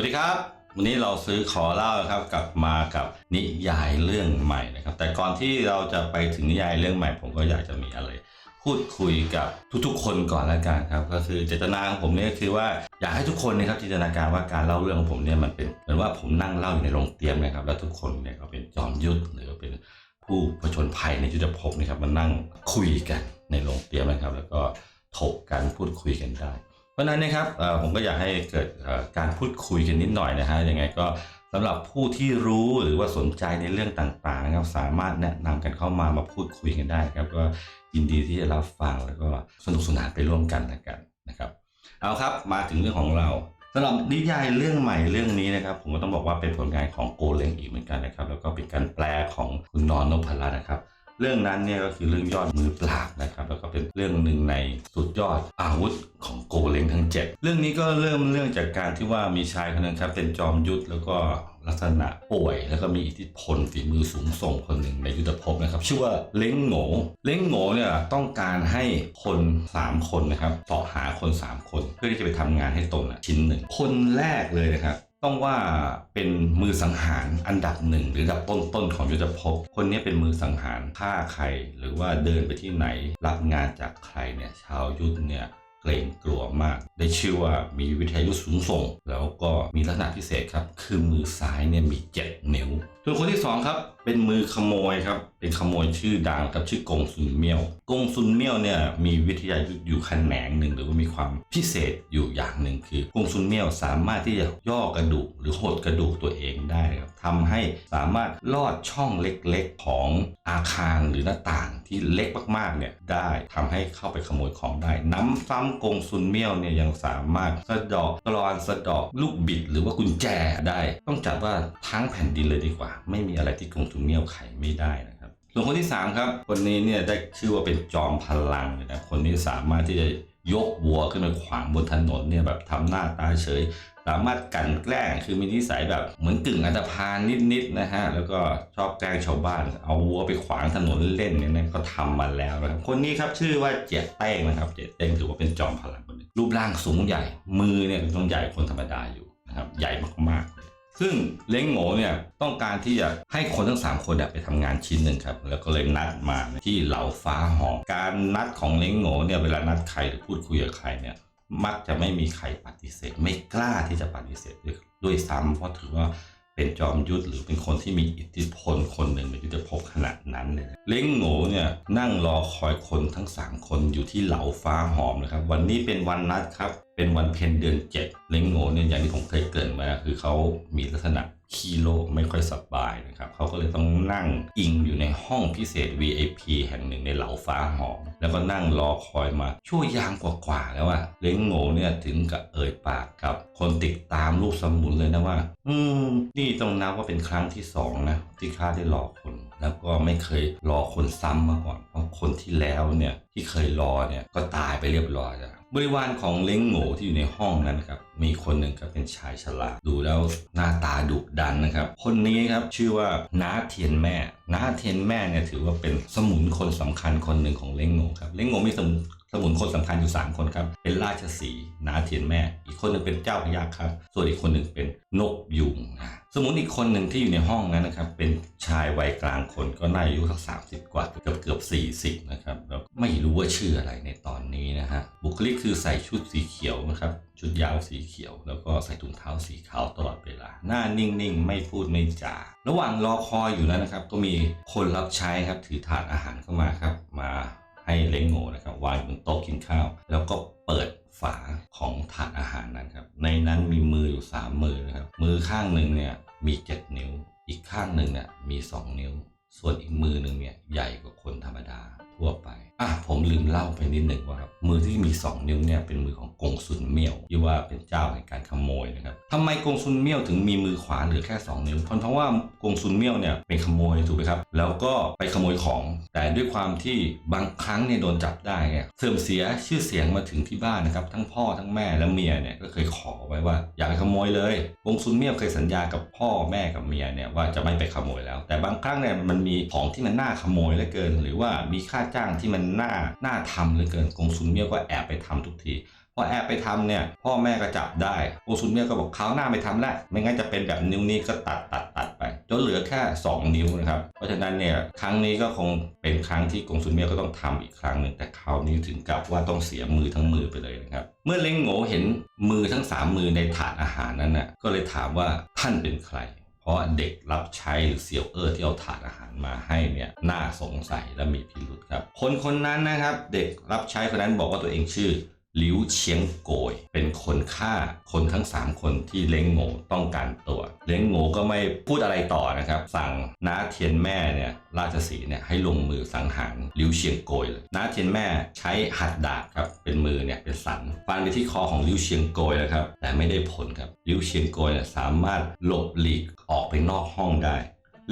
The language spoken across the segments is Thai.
วัสดีครับ วันนี้เราซื้อขอเล่าครับกลับมากับนิยายเรื่องใหม่นะครับ แต่ก่อนที่เราจะไปถึงนิยายเรื่องใหม่ ผมก็อยากจะมีอะไร พูดคุยกับทุกๆ คนก่อนละกันครับ ก็คือเจตนาของผมเนี่ยคือว่าอยากให้ทุกคนนะครับจินตนาการว่าการเล่าเรื่องของผมเนี่ยมันเป็นเหมือนว่าผมนั่งเล่าอยู่ในโรงเตรียมนะครับ แล้วทุกคนเนี่ยก็เป็นจอมยุทธหรือว่าเป็นผู้ผจญภัยในยุทธภพนะครับมานั่งคุยกันในโรงเตรียมนะครับ แล้วก็ถกกันพูดคุยกันได้ ราะฉะนั้นนะครับผมก็อยากให้เกิดการพูดคุยกันนิดหน่อยนะฮะยังไงก็สำหรับผู้ที่รู้หรือว่าสนใจในเรื่องต่างๆนะครับ สามารถแนะนำกันเข้ามามาพูดคุยกันได้ครับ ก็ยินดีที่จะรับฟังแล้วก็สนุกสนานไปร่วมกันนะกันนะครับเอาครับมาถึงเรื่องของเราสำหรับนิยายเรื่องใหม่เรื่องนี้นะครับ ผมก็ต้องบอกว่าเป็นผลงานของโกเลงอีกเหมือนกันนะครับ แล้วก็เป็นการแปลของคุณนอนนพรัตน์นะครับ เรื่องนั้นเนี่ยก็คือเรื่องยอดมือปราบนะครับแล้วก็เป็นเรื่องหนึ่งในสุดยอดอาวุธของโกเลงทั้ง 7 เรื่องนี้ก็เริ่มเรื่องจากการที่ว่ามีชายคนหนึงครับเป็นจอมยุทธแล้วก็ลักษณะป่วยแล้วก็มีอิทธิพลฝีมือสูงส่งคนหนึ่งในยุทธภพนะครับชื่อว่าเล้งโง่เล้งโง่เนี่ยต้องการให้คน 3 คนนะครับเสาะหาคน 3 คน เพื่อที่จะไปทำงานให้ตนอะชิ้นหนึ่งคนแรกเลยนะครับ ต้องว่าเป็นมือสังหารอันดับหนึ่งหรืออันดับต้นๆของยุทธภพ คนนี้เป็นมือสังหารฆ่าใคร หรือว่าเดินไปที่ไหน รับงานจากใครเนี่ยชาวยุทธเนี่ยเกรงกลัวมาก ได้ชื่อว่ามีวิทยุสูงส่ง แล้วก็มีลักษณะพิเศษครับ คือมือซ้ายเนี่ยมีเจ็ดนิ้ว ส่วนคนที่สองครับเป็นมือขโมยครับเป็นขโมยชื่อดังครับชื่อกงซุนเมียวกงซุนเมียวเนี่ยมีวิทยายุทธอยู่แขนงหนึ่งหรือว่ามีความพิเศษอยู่อย่างหนึ่งคือกงซุนเมียวสามารถที่จะย่อกระดูกหรือหดกระดูกตัวเองได้ครับทำให้สามารถลอดช่องเล็กๆของอาคารหรือหน้าต่างที่เล็กมากๆเนี่ยได้ทำให้เข้าไปขโมยของได้ น้ำซ้ำกงซุนเมียวเนี่ยยังสามารถสะเดอกกรอนสะเดอกลูกบิดหรือว่ากุญแจได้ ต้องจัดว่าทั้งแผ่นดินเลยดีกว่าไม่มีอะไรที่กงซุนเมียวไขไม่ได้นะครับส่วนคนที่3ครับคนนี้เนี่ยได้ชื่อว่าเป็นจอมพลังเลยนะคนนี้สามารถที่จะยกวัวขึ้นมาขวางบนถนนเนี่ยแบบทำหน้าตาเฉย สามารถกันแกล้งคือมีนิสัยแบบเหมือนกึ่งอันธพาลนิดๆนะฮะแล้วก็ชอบแกล้งชาวบ้าน เอาวัวไปขวางถนนเล่นเนี่ยนะก็ทำมาแล้วนะครับคนนี้ครับชื่อว่าเจียเต้งนะครับเจียเต้งถือว่าเป็นจอมพลังคนหนึงรูปร่างสูงใหญ่มือเนี่ยต้องใหญ่คนธรรมดาอยู่นะครับใหญ่มากๆเล ซึ่งเล้งโง่เนี่ยต้องการที่จะให้คนทั้ง 3 คนเนี่ยไปทำงานชิ้นหนึ่งครับ แล้วก็เลยนัดมาที่เหล่าฟ้าหอมการนัดของเล้งโง่เนี่ยเวลานัดใครหรือพูดคุยกับใครเนี่ยมักจะไม่มีใครปฏิเสธ ไม่กล้าที่จะปฏิเสธด้วยด้วยซ้ำเพราะถือว่า เป็นจอมยุทธหรือเป็นคนที่มีอิทธิพลคนหนึ่งในยุทธภพขนาดนั้นเลยเล้งโง่เนี่ยนั่งรอคอยคนทั้ง 3 คนอยู่ที่เหลาฟ้าหอมนะครับ วันนี้เป็นวันนัดครับ เป็นวันเพ็ญเดือนเจ็ดเล้งโง่เนี่ยอย่างที่ผมเคยเกรินมาคือเขามีลักษณะ ขี้โรคไม่ค่อยสบายนะครับเขาก็เลยต้องนั่งอิงอยู่ในห้องพิเศษ VIP แห่งหนึ่งในเหลาฟ้าหอม แล้วก็นั่งรอคอยมาชั่วยามกว่าๆแล้วอะเล้งโง่เนี่ยถึงกับเอ่ยปากกับ คนติดตามลูกสมุนเลยนะว่า อืม นี่ต้องนับว่าเป็นครั้งที่สองนะที่ข้าได้รอคน แล้วก็ไม่เคยรอคนซ้ำมาก่อน เพราะคนที่แล้วเนี่ยที่เคยรอเนี่ยก็ตายไปเรียบร้อยแล้วบริวารของเล้งโง่ที่อยู่ในห้องนั้นครับ มีคนหนึ่งครับเป็นชายชราดูแล้วหน้าตาดุดันนะครับ คนนี้ครับชื่อว่าน้าเทียนแม่น้าเทียนแม่เนี่ยถือว่าเป็นสมุนคนสำคัญคนหนึ่งของเล้งโงครับเล้งโงมีสมุนสมุนคนสำคัญอยู่ 3 คนครับ เป็นราชสีนาเทียนแม่ อีกคนนึงเป็นเจ้าพระยาครับ ส่วนอีกคนหนึ่งเป็นนกยุงนะสมุนอีกคนหนึ่งที่อยู่ในห้องนั้นนะครับ เป็นชายวัยกลางคนก็น่าอายุสักสามสิบกว่าเกือบเกือบสี่สิบนะครับแล้วไม่รู้ว่าชื่ออะไรในตอนนี้นะฮะบุคลิกคือใส่ชุดสีเขียวนะครับ ชุดยาวสีเขียว แล้วก็ใส่ถุงเท้าสีขาวตลอดเวลา หน้านิ่งๆ ไม่พูดไม่จา ระหว่างรอคอยอยู่นั้นนะครับ ก็มีคนรับใช้ครับถือถาดอาหารเข้ามาครับ มาให้เล้งโง่นะครับวางอยู่บนโต๊ะกินข้าว แล้วก็เปิดฝาของถาดอาหารนั้นครับ ในนั้นมีมืออยู่สามมือนะครับ มือข้างหนึ่งเนี่ยมีเจ็ดนิ้ว อีกข้างหนึ่งเนี่ยมีสองนิ้ว ส่วนอีกมือหนึ่งเนี่ยใหญ่กว่าคนธรรมดาทั่วไป อะผมลืมเล่าไปนิดหนึ่งว่า มือที่มี 2 นิ้วเนี่ยเป็นมือของกงซุนเมี่ยวที่ว่าเป็นเจ้าแห่งการขโมยนะครับทำไมกงซุนเมี่ยวถึงมีมือขวาเหลือแค่ 2 นิ้วเพราะว่ากงซุนเมี่ยวเนี่ยเป็นขโมยถูกไหมครับแล้วก็ไปขโมยของ แต่ด้วยความที่บางครั้งเนี่ยโดนจับได้เนี่ยเสื่อมเสียชื่อเสียงมาถึงที่บ้านนะครับทั้งพ่อทั้งแม่และเมียเนี่ยก็เคยขอไว้ว่าอย่าไปขโมยเลยกงซุนเมี่ยวเคยสัญญากับพ่อแม่กับเมียเนี่ยว่าจะไม่ไปขโมยแล้ว แต่บางครั้งเนี่ยมันมีของที่มันน่าขโมยเหลือเกิน หรือว่ามีค่าจ้างที่มันน่าน่าทำเหลือเกินกงซุนเมี่ยวก็แอบไปทำทุกทีพอแอบไปทำเนี่ยพ่อแม่ก็จับได้โอซุนเมียก็บอกคราวหน้าไม่ทำแล้วไม่งั้นจะเป็นแบบนิ้วนี้ก็ตัดตัดตัดไปจนเหลือแค่ 2 นิ้วนะครับเพราะฉะนั้นเนี่ยครั้งนี้ก็คงเป็นครั้งที่กงซุนเมียก็ต้องทำอีกครั้งหนึ่งแต่คราวนี้ถึงกับว่าต้องเสียมือทั้งมือไปเลยนะครับเมื่อเล้งโง่เห็นมือทั้งสามมือในถาดอาหารนั้นน่ะก็เลยถามว่าท่านเป็นใคร เพราะเด็กรับใช้หรือเซียวเออร์ที่เอาถาดอาหารมาให้เนี่ยน่าสงสัยและมีพิรุษครับ คนคนนั้นนะครับ เด็กรับใช้คนนั้นบอกว่าตัวเองชื่อ ลิวเชียงโกย เป็นคนฆ่าคนทั้ง 3 คนที่เล้งโง่ต้องการตัว เล้งโง่ก็ไม่พูดอะไรต่อนะครับ สั่งน้าเทียนแม่เนี่ยราชสีเนี่ยให้ลงมือสังหารหลิวเชียงโกยเลยน้าเทียนแม่ใช้หัดดาบครับเป็นมือเนี่ยเป็นสันฟันไปที่คอของหลิวเชียงโกยนะครับแต่ไม่ได้ผลครับหลิวเชียงโกยเนี่ยสามารถหลบหลีกออกไปนอกห้องได้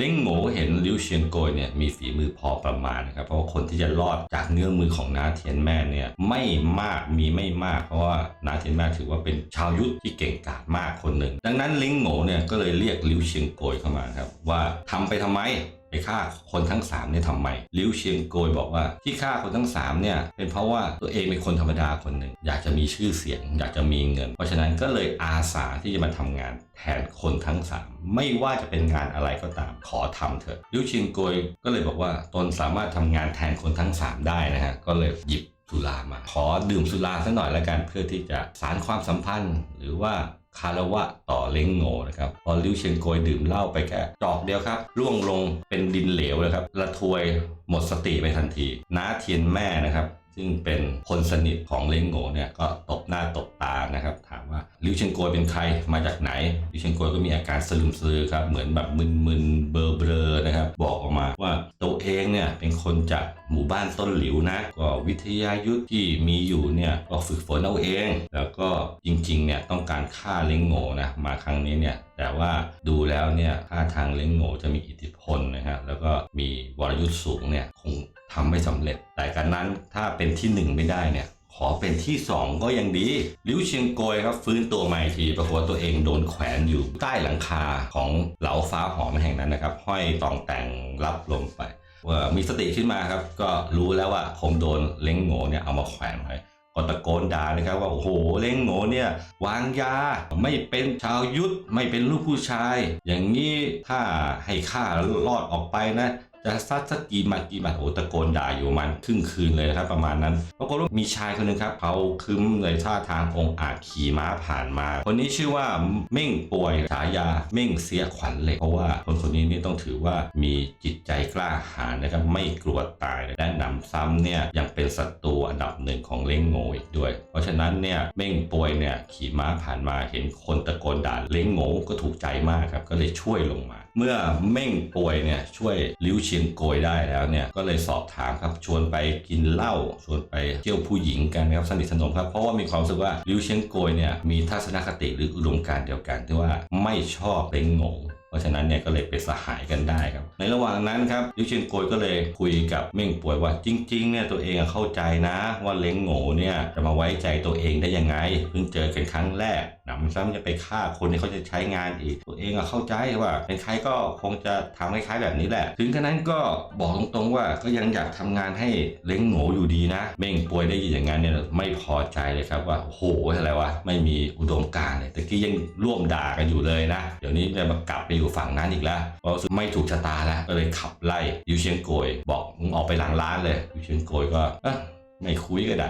เล้งโง่เห็นลิวเชียนโกยเนี่ยมีฝีมือพอประมาณนะครับเพราะว่าคนที่จะรอดจากเงื้อมือของนาเทียนแม่เนี่ยไม่มากมีไม่มาก เพราะว่านาเทียนแม่ถือว่าเป็นชาวยุทธที่เก่งกาจมากคนหนึ่งดังนั้นเล้งโง่เนี่ยก็เลยเรียกลิวเชียงโกยเข้ามาครับว่าทำไปทำไม ไปฆ่าคนทั้ง3เนี่ยทำไมลิวเชียงโกยบอกว่าที่ฆ่าคนทั้ง3เนี่ยเป็นเพราะว่าตัวเองเป็นคนธรรมดาคนหนึ่งอยากจะมีชื่อเสียง อยากจะมีเงิน เพราะฉะนั้นก็เลยอาสาที่จะมาทำงานแทนคนทั้ง 3 ไม่ว่าจะเป็นงานอะไรก็ตามขอทำเถอะลิวเชียงโกยก็เลยบอกว่าตนสามารถทำงานแทนคนทั้ง 3 ได้นะฮะก็เลยหยิบสุรามา ขอดื่มสุราสักหน่อยละกันเพื่อที่จะสารความสัมพันธ์ หรือว่า คารวะต่อเล้งโง่นะครับพอลิวเชียงโกยดื่มเหล้าไปแค่จอกเดียวครับร่วงลงเป็นดินเหลวเลยครับ ละทวยหมดสติไปทันทีน้าเทียนแม่นะครับ ซึ่งเป็นคนสนิทของเล้งโง่เนี่ยก็ตบหน้าตบตานะครับ ถามว่าลิวเชียงโกยเป็นใครมาจากไหนลิวเชียงโกยก็มีอาการสลืมสลือครับเหมือนแบบมึนๆเบลอเบลอนะครับ บอกออกมาว่าตัวเองเนี่ยเป็นคนจากหมู่บ้านต้นหลิวนะก็วิทยายุทธที่มีอยู่เนี่ยก็ฝึกฝนเอาเอง แล้วก็จริงๆเนี่ยต้องการฆ่าเล้งโง่นะมาครั้งนี้เนี่ยแต่ว่าดูแล้วเนี่ยท่าทางเล้งโง่จะมีอิทธิพลนะฮะแล้วก็มีวรยุทธ์สูงเนี่ยคง ทำไม่สำเร็จ แต่การนั้นถ้าเป็นที่หนึ่งไม่ได้เนี่ย ขอเป็นที่ 2 ก็ยังดีลิวเชียงโกยครับฟื้นตัวใหม่ทีปรากฏตัวเองโดนแขวนอยู่ใต้หลังคาของเหลาฟ้าหอมแห่งนั้นนะครับ ห้อยตองแต่งรับลมไปว่ามีสติขึ้นมาครับ ก็รู้แล้วว่าผมโดนเล้งโง่เนี่ยเอามาแขวนไว้ก็ตะโกนด่าเลยครับว่าโอ้โหเล้งโง่เนี่ยวางยาไม่เป็นชาวยุทธไม่เป็นลูกผู้ชาย อย่างนี้ถ้าให้ข้ารอดออกไปนะ จะซัดสักกี่หมัดกี่หมัดโอ้ตะโกนด่าอยู่มันครึ่งคืนเลยนะครับประมาณนั้นปรากฏว่ามีชายคนหนึ่งครับเขาคึ้มเลยท่าทางองอาจขี่ม้าผ่านมา คนนี้ชื่อว่าเม่งป่วยฉายาเม่งเสียขวัญเหล็กเพราะว่าคนคนนี้นี่ต้องถือว่ามีจิตใจกล้าหาญนะครับไม่กลัวตายและนำซ้ำเนี่ยยังเป็นศัตรูอันดับหนึ่งของเล้งโง่อีกด้วย เพราะฉะนั้นเนี่ยเม่งป่วยเนี่ยขี่ม้าผ่านมาเห็นคนตะโกนด่าเล้งโง่ก็ถูกใจมากครับก็เลยช่วยลงมา เมื่อเม่งป่วยเนี่ยช่วยลิ้วเชียงโกยได้แล้วเนี่ยก็เลยสอบถามครับชวนไปกินเหล้าชวนไปเที่ยวผู้หญิงกันนะครับสนิทสนมครับเพราะว่ามีความรู้สึกว่าลิวเชียงโกยเนี่ยมีทัศนคติหรืออุดมการณ์เดียวกันที่ว่าไม่ชอบเล้งโง่ เพราะฉะนั้นเนี่ยก็เลยเป็นสหายกันได้ครับ ในระหว่างนั้นครับลิวเชียงโกยก็เลยคุยกับเม่งป่วยว่าจริงๆเนี่ยตัวเองเข้าใจนะว่าเล้งโง่เนี่ยจะมาไว้ใจตัวเองได้ยังไงเพิ่งเจอกันครั้งแรกหนำซ้ำจะไปฆ่าคนที่เขาจะใช้งานอีก ตัวเองอะเข้าใจว่าเป็นใครก็คงจะทำคล้ายๆแบบนี้แหละ ถึงขนาดนั้นก็บอกตรงๆว่าก็ยังอยากทำงานให้เล้งโง่อยู่ดีนะเม่งป่วยได้ยินอย่างนั้นเนี่ยไม่พอใจเลยครับว่าโหอะไรวะไม่มีอุดมการณ์เลยต่กี้ยังร่วมด่ากันอยู่เลยนะ เดี๋ยวนี้จะมากลับไปอยู่ฝั่งนั้นอีกแล้วเพราะรู้สึกไม่ถูกชะตาแล้วก็เลยขับไล่ยูเชียงโกย บอกมึงออกไปหลังร้านเลยยูเชียงโกยก็เอะไม่คุยก็ได้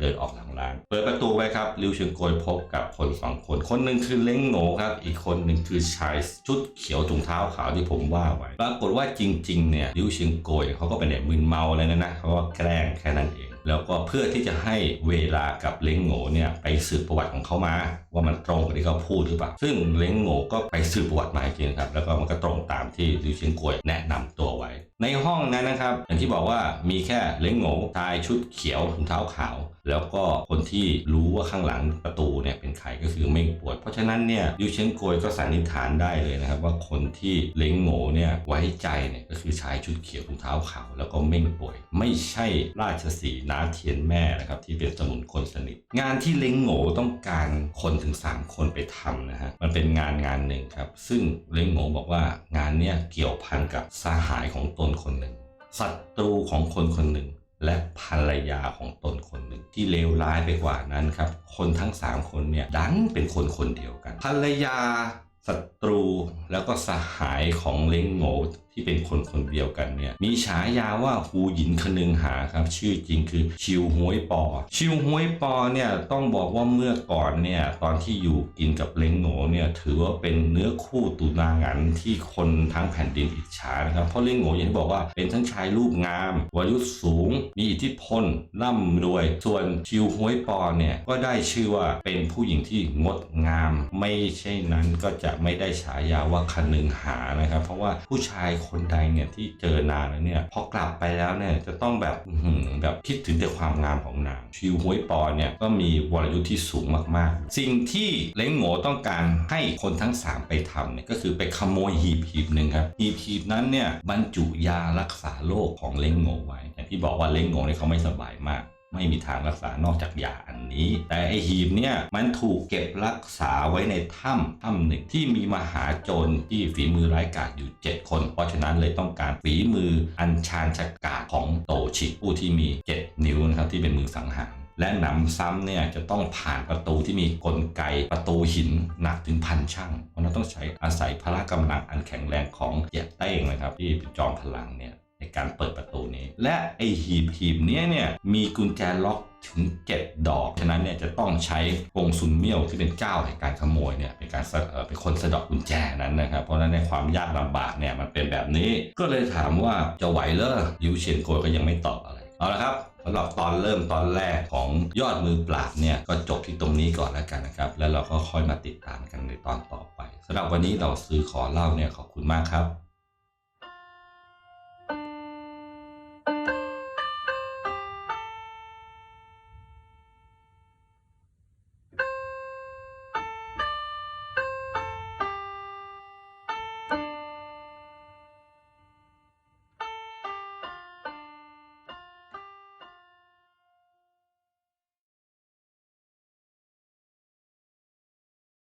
เดินออกหลังร้าน เปิดประตูไว้ครับลิวเชียงโกยพบกับคนสองคน คนหนึ่งคือเล้งโง่ครับ อีกคนหนึ่งคือชายชุดเขียวถุงเท้าขาวที่ผมว่าไว้ ปรากฏว่าจริง ๆ เนี่ยลิวเชียงโกยเขาก็เป็นเนี่ยมึนเมาเลยนะนะเขาก็แกล้งแค่นั้นเอง แล้วก็เพื่อที่จะให้เวลากับเล้งโง่เนี่ยไปสืบประวัติของเขามา ว่ามันตรงกับที่เขาพูดหรือเปล่า ซึ่งเล้งโง่ก็ไปสืบประวัติมาจริงครับ แล้วก็มันก็ตรงตามที่ลิวเชียงโกยแนะนำตัวไว้ ในห้องนั้นนะครับ อย่างที่บอกว่ามีแค่เล้งโง่ชายชุดเขียวถุงเท้าขาว แล้วก็คนที่รู้ว่าข้างหลังประตูเนี่ยเป็นใครก็คือเม่งปวยเพราะฉะนั้นเนี่ยยูเชนโกยก็สันนิษฐานได้เลยนะครับ ว่าคนที่เล้งโง่เนี่ยไว้ใจเนี่ยก็คือชายชุดเขียวถุงเท้าขาว แล้วก็เม่งป่วย ไม่ใช่ราชสีห์นาาเทียนแม่นะครับที่เป็นสมุนคนสนิท งานที่เล้งโง่ต้องการคนถึง 3 คนไปทำนะฮะมันเป็นงานงานหนึ่งครับ ซึ่งเล้งโง่บอกว่างานเนี้ยเกี่ยวพันกับสหายของตนคนหนึ่งศัตรูของคนคนหนึ่งและภรรยาของตนคนหนึ่งที่เลวร้ายไปกว่านั้นครับ คนทั้งสามคนเนี่ยดันเป็นคนคนเดียวกัน ภรรยาศัตรูแล้วก็สหายของเล้งโง่ ที่เป็นคนคนเดียวกันเนี่ยมีฉายาว่าฮูหยินคนึงหาครับชื่อจริงคือชิวฮวยปอ ชิวฮวยปอเนี่ยต้องบอกว่าเมื่อก่อนเนี่ยตอนที่อยู่กินกับเล้งโง่เนี่ยถือว่าเป็นเนื้อคู่ตุนางันที่คนทั้งแผ่นดินอิจฉานะครับเพราะเล้งโง่อย่างที่บอกว่าเป็นทั้งชายรูปงามวายุสูง มีอิทธิพลร่ำรวย ส่วนชิวฮวยปอเนี่ยก็ได้ชื่อว่าเป็นผู้หญิงที่งดงาม ไม่ใช่นั้นก็จะไม่ได้ฉายาว่าคนึงหานะครับ เพราะว่าผู้ชายคนใดเนี่ยที่เจอนานแล้วเนี่ยพอกลับไปแล้วเนี่ยจะต้องแบบแบบคิดถึงแต่ความงามของนางชิวฮวยปอเนี่ยก็มีวรยุทธ์ที่สูงมากๆ สิ่งที่เล้งโง่ต้องการให้คนทั้ง 3 ไปทำเนี่ยก็คือไปขโมยหีบหีบหนึ่งครับหีบหีบนั้นเนี่ยบรรจุยารักษาโรคของเล้งโง่ไว้อย่างที่บอกว่าเล้งโง่เนี่ยเขาไม่สบายมาก ไม่มีทางรักษานอกจากยาอันนี้ แต่ไอหีบเนี่ยมันถูกเก็บรักษาไว้ในถ้ำถ้ำหนึ่งที่มีมหาโจรที่ฝีมือร้ายกาจอยู่ 7 คน เพราะฉะนั้นเลยต้องการฝีมืออัญชานชากาจของโตชิผู้ที่มี 7 นิ้วนะครับที่เป็นมือสังหารและหนำซ้ำเนี่ยจะต้องผ่านประตูที่มีกลไกประตูหินหนักถึงพันช่าง เพราะนั้นต้องใช้อาศัยพละกำลังอันแข็งแรงของเจียเต้งนะครับที่เป็นจอมพลังเนี่ย ในการเปิดประตูนี้ และไอหีบหีบนี้เนี่ยมีกุญแจล็อกถึง 7 ดอก ฉะนั้นเนี่ยจะต้องใช้กงซุนเมี่ยวที่เป็นเจ้าแห่งการขโมยเนี่ยเป็นการเอ่อเป็นคนสะดอกกุญแจนั้นนะครับ เพราะฉะนั้นในความยากลำบากเนี่ยมันเป็นแบบนี้ ก็เลยถามว่าจะไหวเลอลิวเชียนโกยก็ยังไม่ตอบอะไร เอาละครับสำหรับตอนเริ่มตอนแรกของยอดมือปราบเนี่ยก็จบที่ตรงนี้ก่อนแล้วกันนะครับ แล้วเราก็ค่อยมาติดตามกันในตอนต่อไปสำหรับวันนี้เราซื้อขอเล่าเนี่ยขอบคุณมากครับ